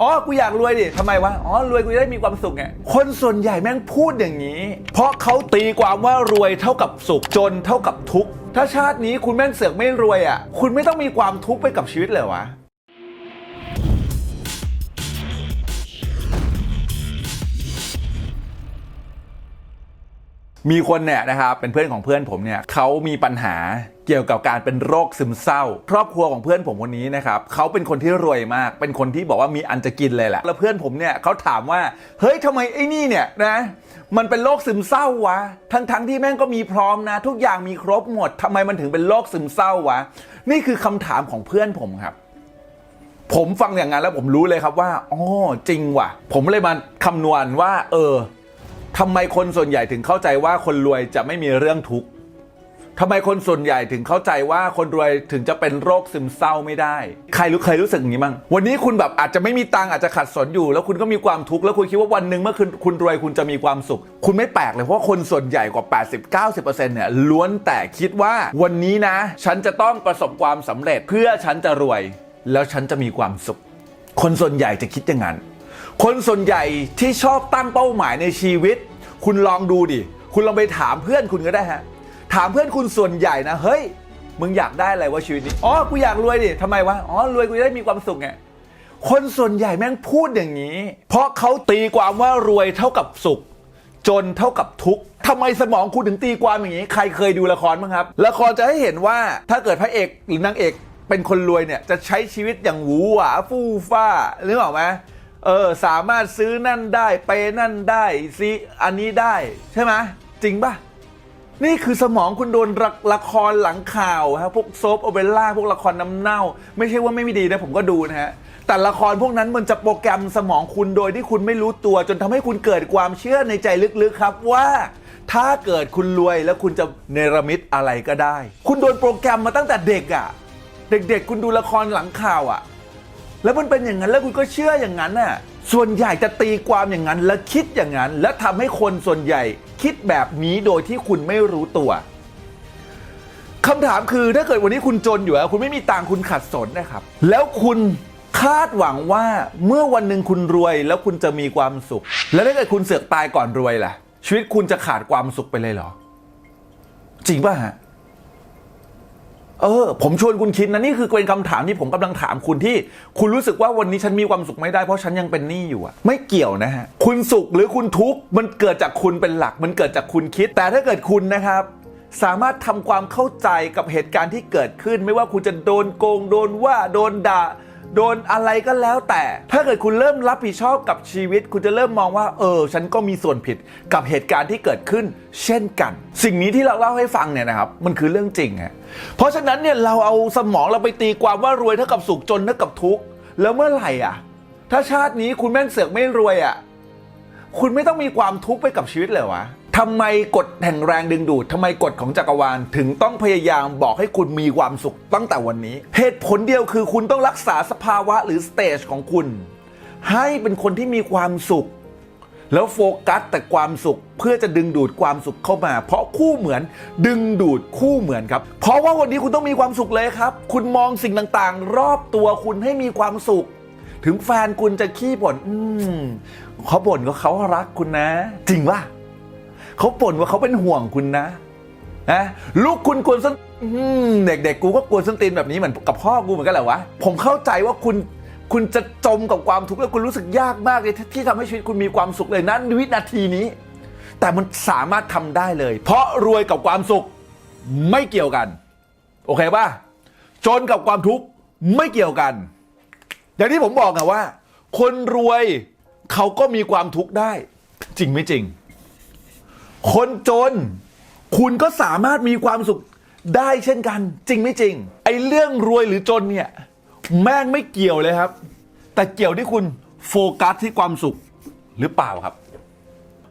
อ๋อ กูอยากรวยดิทำไมวะ อ๋อ รวยกูจะได้มีความสุขไง คนส่วนใหญ่แม่งพูดอย่างนี้ เพราะเขาตีความว่ารวยเท่ากับสุข จนเท่ากับทุกข์ ถ้าชาตินี้คุณแม่งเสือกไม่รวยอะ คุณไม่ต้องมีความทุกข์ไปกับชีวิตเลยวะ มีคนเนี่ยนะครับเป็นเพื่อนของเพื่อนผมเนี่ยเขามีปัญหาเกี่ยวกับการเป็นโรคซึมเศร้า ครอบครัวของเพื่อนผมคนนี้นะครับเขาเป็นคนที่รวยมากเป็นคนที่บอกว่ามีอันจะกินเลยแหละแล้วเพื่อนผมเนี่ยเขาถามว่าเฮ้ยทำไมไอ้นี่เนี่ยนะมันเป็นโรคซึมเศร้าวะ ทั้งทั้งๆที่แม่งก็มีพร้อมนะ ทุกอย่างมีครบหมดทำไมมันถึงเป็นโรคซึมเศร้าวะ นี่คือคำถามของเพื่อนผมครับ ผมฟังอย่างนั้นแล้วผมรู้เลยครับว่าอ๋อจริงว่ะ ผมเลยมาคำนวณว่า เออ ทำไมคนส่วนใหญ่ถึงเข้าใจว่าคนรวยจะไม่มีเรื่องทุกข์ทำไมคนส่วนใหญ่ถึงเข้าใจว่าคนรวยถึงจะเป็นโรคซึมเศร้าไม่ได้ ใครรู้เคยรู้สึกอย่างนี้มั้งวันนี้คุณแบบอาจจะไม่มีตังค์อาจจะขัดสนอยู่ แล้วคุณก็มีความทุกข์แล้วคุณคิดว่าวันหนึ่งเมื่อคุณคุณรวยคุณจะมีความสุข คุณไม่แปลกเลยเพราะคนส่วนใหญ่กว่า 80-90%เนี่ยล้วนแต่คิดว่าวันนี้นะ ฉันจะต้องประสบความสำเร็จเพื่อฉันจะรวย แล้วฉันจะมีความสุข คนส่วนใหญ่จะคิดอย่างนั้นคนส่วนใหญ่ที่ชอบตั้งเป้าหมายในชีวิต คุณลองดูดิ คุณลองไปถามเพื่อนคุณก็ได้ฮะ ถามเพื่อนคุณส่วนใหญ่นะ เฮ้ย มึงอยากได้อะไรวะชีวิตนี้ อ๋อ กูอยากรวยดิทำไมวะ อ๋อ รวยกูจะได้มีความสุขไง คนส่วนใหญ่แม่งพูดอย่างนี้ เพราะเขาตีความว่ารวยเท่ากับสุข จนเท่ากับทุกข์ทำไมสมองคุณถึงตีความอย่างนี้ ใครเคยดูละครบ้างครับ ละครจะให้เห็นว่า ถ้าเกิดพระเอกหรือนางเอกเป็นคนรวยเนี่ย จะใช้ชีวิตอย่างหวือหวาฟู่ฟ้านึกออกไหม เออสามารถซื้อนั่นได้ไปนั่นได้ซีอันนี้ได้ใช่ไหมจริงปะนี่คือสมองคุณโดนละละครหลังข่าวครับพวกโซฟโอเปร่าพวกละครน้ำเน่า ไม่ใช่ว่าไม่มีดีนะผมก็ดูนะฮะแต่ละครพวกนั้นมันจะโปรแกรมสมองคุณโดยที่คุณไม่รู้ตัว จนทำให้คุณเกิดความเชื่อในใจลึกๆครับว่าถ้าเกิดคุณรวยแล้วคุณจะเนรมิตอะไรก็ได้ คุณโดนโปรแกรมมาตั้งแต่เด็กอะ่ะ เด็กๆ คุณดูละครหลังข่าวอะ แล้วมันเป็นอย่างนั้นแล้วคุณก็เชื่ออย่างนั้นน่ะส่วนใหญ่จะตีความอย่างนั้น และคิดอย่างนั้น และทำให้คนส่วนใหญ่คิดแบบนี้โดยที่คุณไม่รู้ตัวคำถามคือถ้าเกิดวันนี้คุณจนอยู่คุณไม่มีตังค์คุณขัดสนนะครับ แล้วคุณคาดหวังว่าเมื่อวันหนึ่งคุณรวยแล้วคุณจะมีความสุข แล้วถ้าเกิดคุณเสือกตายก่อนรวยล่ะ ชีวิตคุณจะขาดความสุขไปเลยเหรอ จริงป่ะฮะ เออ ผมชวนคุณคิดนะนี่คือเป็นคำถามที่ผมกำลังถามคุณที่ คุณรู้สึกว่าวันนี้ฉันมีความสุขไม่ได้เพราะฉันยังเป็นหนี้อยู่อะไม่เกี่ยวนะฮะคุณสุขหรือคุณทุกข์มันเกิดจากคุณเป็นหลัก มันเกิดจากคุณคิด แต่ถ้าเกิดคุณนะครับสามารถทำความเข้าใจกับเหตุการณ์ที่เกิดขึ้น ไม่ว่าคุณจะโดนโกงโดนว่าโดนด่า โดนอะไรก็แล้วแต่ ถ้าเกิดคุณเริ่มรับผิดชอบกับชีวิต คุณจะเริ่มมองว่า เออ ฉันก็มีส่วนผิดกับเหตุการณ์ที่เกิดขึ้น เช่นกัน สิ่งนี้ที่เราเล่าให้ฟังเนี่ยนะครับ มันคือเรื่องจริงฮะเพราะฉะนั้นเนี่ยเราเอาสมองเราไปตีความว่ารวยเท่ากับสุขจนเท่ากับทุกข์แล้วเมื่อไหร่อะ ถ้าชาตินี้คุณแม่งเสือกไม่รวยอะ คุณไม่ต้องมีความทุกข์ไปกับชีวิตเลยวะ ทำไมกฎแห่งแรงดึงดูดทำไมกฎของจักรวาล ถึงต้องพยายามบอกให้คุณมีความสุขตั้งแต่วันนี้ เหตุผลเดียวคือคุณต้องรักษาสภาวะหรือสเตจของคุณ ให้เป็นคนที่มีความสุข แล้วโฟกัสแต่ความสุข เพื่อจะดึงดูดความสุขเข้ามา เพราะคู่เหมือนดึงดูดคู่เหมือนครับ เพราะว่าวันนี้คุณต้องมีความสุขเลยครับ คุณมองสิ่งต่างๆ รอบตัวคุณให้มีความสุขถึงแฟนคุณจะขี้บ่นอืมเขาบ่นว่าเขารักคุณนะ จริงป่ะ เขาบ่นว่าเขาเป็นห่วงคุณนะนะลูกคุณกวนส้นเด็กๆกูก็กวนส้นตีนแบบนี้เหมือนกับพ่อกูเหมือนกันแหละวะผมเข้าใจว่าคุณคุณจะจมกับความทุกข์แล้วคุณรู้สึกยากมากเลยที่ที่ทำให้ชีวิตคุณมีความสุขเลยนั้นวินาทีนี้ แต่มันสามารถทำได้เลย เพราะรวยกับความสุขไม่เกี่ยวกัน โอเคป่ะจนกับความทุกข์ไม่เกี่ยวกัน อย่างที่ผมบอกไงว่า คนรวยเขาก็มีความทุกข์ได้ จริงไม่จริง คนจน คุณก็สามารถมีความสุขได้เช่นกันจริงไม่จริง ไอ้เรื่องรวยหรือจนเนี่ย แม่งไม่เกี่ยวเลยครับ แต่เกี่ยวที่คุณโฟกัสที่ความสุขหรือเปล่าครับ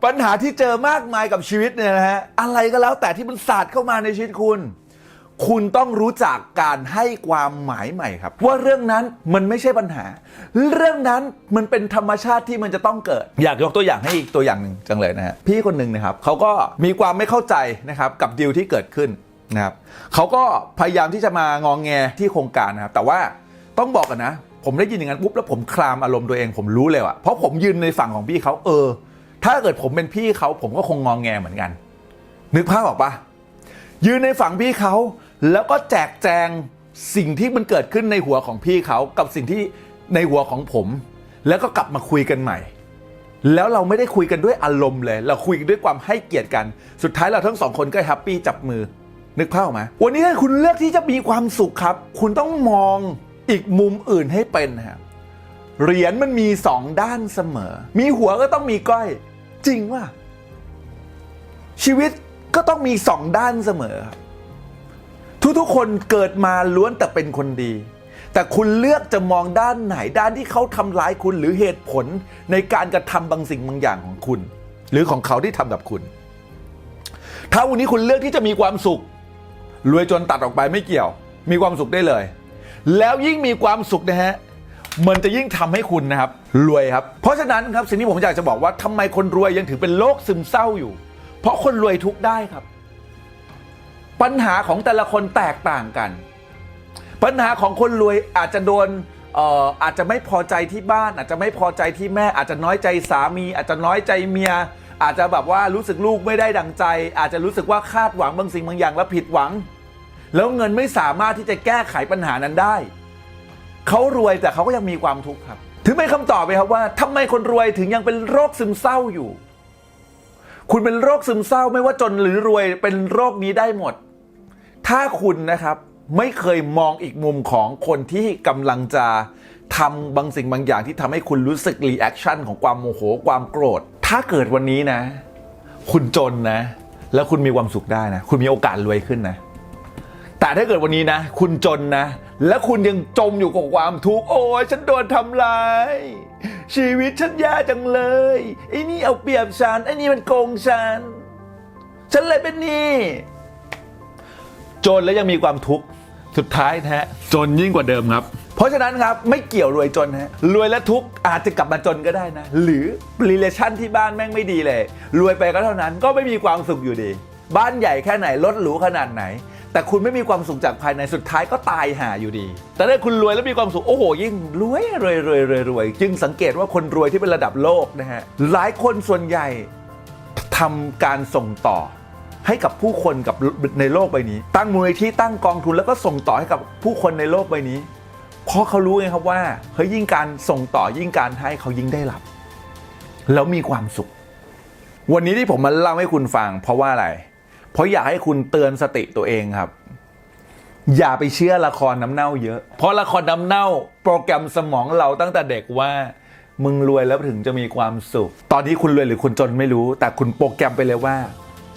ปัญหาที่เจอมากมายกับชีวิตเนี่ยนะฮะอะไรก็แล้วแต่ที่มันศาสต์เข้ามาในชีวิตคุณ คุณต้องรู้จักการให้ความหมายใหม่ครับ ว่าเรื่องนั้นมันไม่ใช่ปัญหา เรื่องนั้นมันเป็นธรรมชาติที่มันจะต้องเกิด อยากยกตัวอย่างให้อีกตัวอย่างหนึ่งจังเลยนะฮะพี่คนหนึ่งนะครับเขาก็มีความไม่เข้าใจนะครับกับดีลที่เกิดขึ้นนะครับเขาก็พยายามที่จะมางองแงที่โครงการนะครับแต่ว่าต้องบอกกันนะ ผมได้ยินอย่างนั้นปุ๊บแล้วผมคลามอารมณ์ตัวเองผมรู้เลยอะเพราะผมยืนในฝั่งของพี่เขาเออ ถ้าเกิดผมเป็นพี่เขาผมก็คงงองแงเหมือนกัน นึกภาพออกปะยืนในฝั่งพี่เขา แล้วก็แจกแจงสิ่งที่มันเกิดขึ้นในหัวของพี่เขากับสิ่งที่ในหัวของผม แล้วก็กลับมาคุยกันใหม่ แล้วเราไม่ได้คุยกันด้วยอารมณ์เลย เราคุยกันด้วยความให้เกียรติกัน สุดท้ายเราทั้งสองคนก็แฮปปี้จับมือ นึกภาพไหมวันนี้ถ้าคุณเลือกที่จะมีความสุขครับ คุณต้องมองอีกมุมอื่นให้เป็นนะครับเหรียญมันมีสองด้านเสมอ มีหัวก็ต้องมีก้อย จริงว่าชีวิตก็ต้องมีสองด้านเสมอครับ ทุกๆ คนเกิดมาล้วนแต่เป็นคนดี แต่คุณเลือกจะมองด้านไหนด้านที่เขาทำร้ายคุณหรือเหตุผลในการกระทำบางสิ่งบางอย่างของคุณ หรือของเขาที่ทำกับคุณ ถ้าวันนี้คุณเลือกที่จะมีความสุข รวยจนตัดออกไปไม่เกี่ยว มีความสุขได้เลย แล้วยิ่งมีความสุขนะฮะมันจะยิ่งทำให้คุณนะครับรวยครับ เพราะฉะนั้นครับสิ่งที่ผมอยากจะบอกว่าทำไมคนรวยยังถือเป็นโรคซึมเศร้าอยู่ เพราะคนรวยทุกได้ครับ ปัญหาของแต่ละคนแตกต่างกัน ปัญหาของคนรวยอาจจะโดนเอ่ออาจจะไม่พอใจที่บ้าน อาจจะไม่พอใจที่แม่ อาจจะน้อยใจสามี อาจจะน้อยใจเมีย อาจจะแบบว่ารู้สึกลูกไม่ได้ดังใจ อาจจะรู้สึกว่าคาดหวังบางสิ่งบางอย่างแล้วผิดหวัง แล้วเงินไม่สามารถที่จะแก้ไขปัญหานั้นได้ เขารวยแต่เขาก็ยังมีความทุกข์ครับ ถึงเป็นคำตอบไหมครับว่าทำไมคนรวยถึงยังเป็นโรคซึมเศร้าอยู่ คุณเป็นโรคซึมเศร้าไม่ว่าจนหรือรวยเป็นโรคนี้ได้หมด ถ้าคุณนะครับไม่เคยมองอีกมุมของคนที่กำลังจะทำบางสิ่งบางอย่างที่ทำให้คุณรู้สึกรีแอคชั่นของความโมโหความโกรธ ถ้าเกิดวันนี้นะ คุณจนนะ แล้วคุณมีความสุขได้นะ คุณมีโอกาสรวยขึ้นนะ แต่ถ้าเกิดวันนี้นะ คุณจนนะ และคุณยังจมอยู่กับความทุกข์โอ้ยฉันโดนทำร้ายชีวิตฉันแย่จังเลยไอ้นี่เอาเปรียบฉันไอ้นี่มันโกงฉันฉันเลยเป็นหนี้ จนแล้วยังมีความทุกข์สุดท้ายนะฮะจนยิ่งกว่าเดิมครับ เพราะฉะนั้นครับไม่เกี่ยวรวยจนฮะรวยและทุกข์อาจจะกลับมาจนก็ได้นะ หรือ relation ที่บ้านแม่งไม่ดีเลย รวยไปก็เท่านั้นก็ไม่มีความสุขอยู่ดี บ้านใหญ่แค่ไหนรถหรูขนาดไหน แต่คุณไม่มีความสุขจากภายในสุดท้ายก็ตายหาอยู่ดี แต่ถ้าคุณรวยแล้วมีความสุขโอ้โหยิ่งรวยรวยรวยรวยรวยจึงสังเกตว่าคนรวยที่เป็นระดับโลกนะฮะหลายคนส่วนใหญ่ทำการส่งต่อ ให้กับผู้คนกับในโลกใบนี้ ตั้งมูลนิธิตั้งกองทุนแล้วก็ส่งต่อให้กับผู้คนในโลกใบนี้ เพราะเขารู้ไงครับว่าเฮ้ยยิ่งการส่งต่อยิ่งการให้เขายิ่งได้รับ แล้วมีความสุข วันนี้ที่ผมมาเล่าให้คุณฟัง เพราะว่าอะไร เพราะอยากให้คุณเตือนสติตัวเองครับ อย่าไปเชื่อละครน้ำเน่าเยอะ เพราะละครน้ำเน่า โปรแกรมสมองเราตั้งแต่เด็กว่ามึงรวยแล้วถึงจะมีความสุข ตอนนี้คุณรวยหรือคุณจนไม่รู้ แต่คุณโปรแกรมไปเลยว่า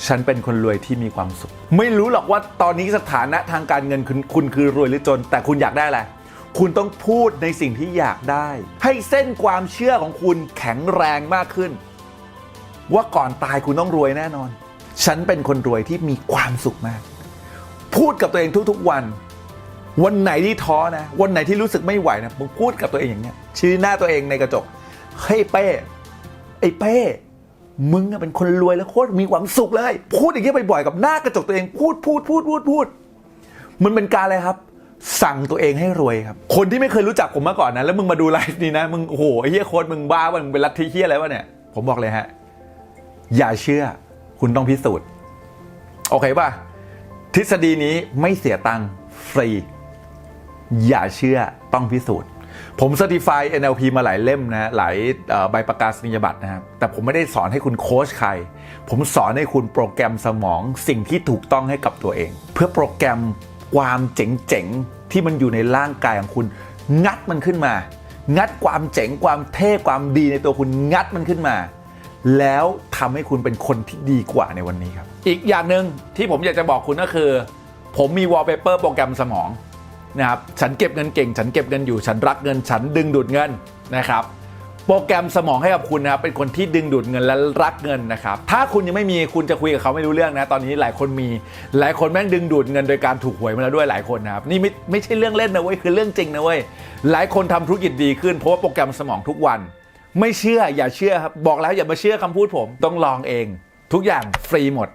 ฉันเป็นคนรวยที่มีความสุข ไม่รู้หรอกว่าตอนนี้สถานะทางการเงินคุณคุณคือรวยหรือจน แต่คุณอยากได้อะไรคุณต้องพูดในสิ่งที่อยากได้ ให้เส้นความเชื่อของคุณแข็งแรงมากขึ้น ว่าก่อนตายคุณต้องรวยแน่นอน ฉันเป็นคนรวยที่มีความสุขมาก พูดกับตัวเองทุกๆวัน วันไหนที่ท้อนะ วันไหนที่รู้สึกไม่ไหวนะมึงพูดกับตัวเองอย่างเงี้ยชี้หน้าตัวเองในกระจกเฮ้ยเป้ไอ้เป้ มึงเป็นคนรวยแล้วโคตรมีความสุขเลย พูดอย่างเงี้ยบ่อยๆกับหน้ากระจกตัวเองพูดพูดพูดพูดพูด มันเป็นการอะไรครับ สั่งตัวเองให้รวยครับ คนที่ไม่เคยรู้จักผมมาก่อนนะแล้วมึงมาดูไลฟ์นี้นะมึงโอ้โหเหี้ยโค้ดมึงบ้าวมึงเป็นลัทธิเหี้ยอะไรวะเนี่ยผมบอกเลยฮะอย่าเชื่อ คุณต้องพิสูจน์โอเคป่ะทฤษฎีนี้ไม่เสียตังค์ฟรี อย่าเชื่อต้องพิสูจน์ ผมเซอร์ติฟาย NLP มาหลายเล่มนะหลายใบประกาศนียบัตรนะครับแต่ผมไม่ได้สอนให้คุณโค้ชใคร ผมสอนให้คุณโปรแกรมสมองสิ่งที่ถูกต้องให้กับตัวเอง เพื่อโปรแกรมความเจ๋งๆ ที่มันอยู่ในร่างกายของคุณ งัดมันขึ้นมา งัดความเจ๋งความเท่ความดีในตัวคุณงัดมันขึ้นมา แล้วทำให้คุณเป็นคนที่ดีกว่าในวันนี้ครับ อีกอย่างหนึ่งที่ผมอยากจะบอกคุณก็คือ ผมมีวอลเปเปอร์โปรแกรมสมอง นะครับฉันเก็บเงินเก่ง ฉันเก็บเงินอยู่ ฉันรักเงิน ฉันดึงดูดเงินนะครับ โปรแกรมสมองให้กับคุณนะครับเป็นคนที่ดึงดูดเงินและรักเงินนะครับ ถ้าคุณยังไม่มีคุณจะคุยกับเขาไม่รู้เรื่องนะ ตอนนี้หลายคนมี หลายคนแม่งดึงดูดเงินโดยการถูกหวยมาแล้วด้วยหลายคนนะครับ นี่ไม่ไม่ใช่เรื่องเล่นนะเว้ย คือเรื่องจริงนะเว้ย หลายคนทำธุรกิจดีขึ้นเพราะว่าโปรแกรมสมองทุกวัน ไม่เชื่ออย่าเชื่อครับ บอกแล้วอย่ามาเชื่อคำพูดผม ต้องลองเอง ทุกอย่างฟรีหมด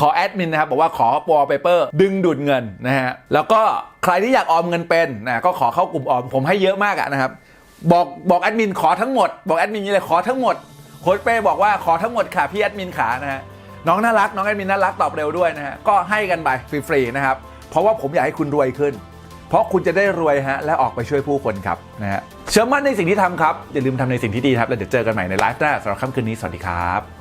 ขอแอดมินนะครับบอกว่าขอวอเปเปอร์ดึงดูดเงินนะฮะ แล้วก็ ใครที่อยากออมเงินเป็นนะก็ขอเข้ากลุ่มออมผมให้เยอะมากอะนะครับ บอกบอกแอดมินขอทั้งหมด บอกแอดมินนี่เลยขอทั้งหมดโค้ชเป้บอกว่าขอทั้งหมดค่ะพี่แอดมินขานะฮะน้องน่ารักน้องแอดมินน่ารักตอบเร็วด้วยนะฮะก็ให้กันไปฟรีๆนะครับเพราะว่าผมอยากให้คุณรวยขึ้น เพราะคุณจะได้รวยฮะและออกไปช่วยผู้คนครับนะฮะเชื่อมั่นในสิ่งที่ทำครับอย่าลืมทำในสิ่งที่ดีครับแล้วเดี๋ยวเจอกันใหม่ในไลฟ์หน้าสำหรับค่ำคืนนี้สวัสดีครับ